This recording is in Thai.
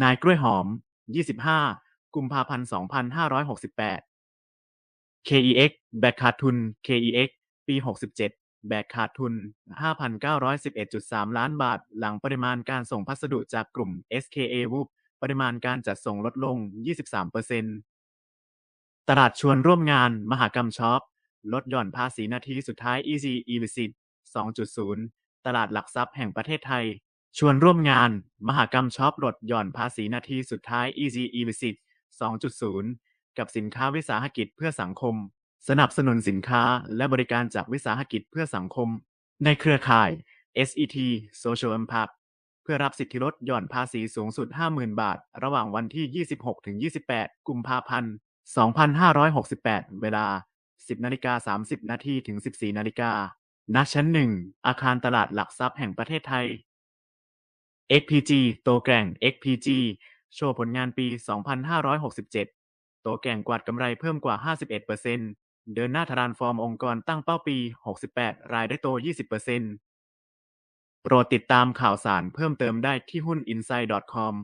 นายกล้วยหอม 25 กุมภาพันธ์ 2568 KEX แบกขาดทุน KEX ปี 67 แบกขาดทุน 5,911.3 ล้านบาท หลังปริมาณการส่งพัสดุจากกลุ่ม SKA WOOP ปริมาณการจัดส่งลดลง 23%ตลาดชวนร่วมงานมหกรรมช็อป ลดหย่อนภาษีนาทีสุดท้าย Easy e-visit 2.0 ตลาดหลักทรัพย์แห่งประเทศไทย ชวนร่วมงาน มหกรรมช็อปลดหย่อนภาษีนาทีสุดท้าย Easy e-visit 2.0 กับสินค้าวิสาหกิจเพื่อสังคม สนับสนุนสินค้าและบริการจากวิสาหกิจเพื่อสังคม ในเครือข่าย SET Social Impact เพื่อรับสิทธิลดหย่อนภาษีสูงสุด 50,000 บาท ระหว่างวันที่ 26-28 กุมภาพันธ์ 2568 เวลา 10นาฬิกา30 นาทีถึง 14นาฬิกาณชั้น1อาคารตลาดหลักทรัพย์แห่งประเทศไทย XPG โตแกร่ง XPG โชว์ผลงานปี 2567 โตแกร่งกวาดกำไรเพิ่มกว่า 51%เดินหน้าทรานฟอร์มองค์กรตั้งเป้าปี 68 รายได้โต 20%โปรดติดตามข่าวสารเพิ่มเติมได้ที่หุ้น inside.com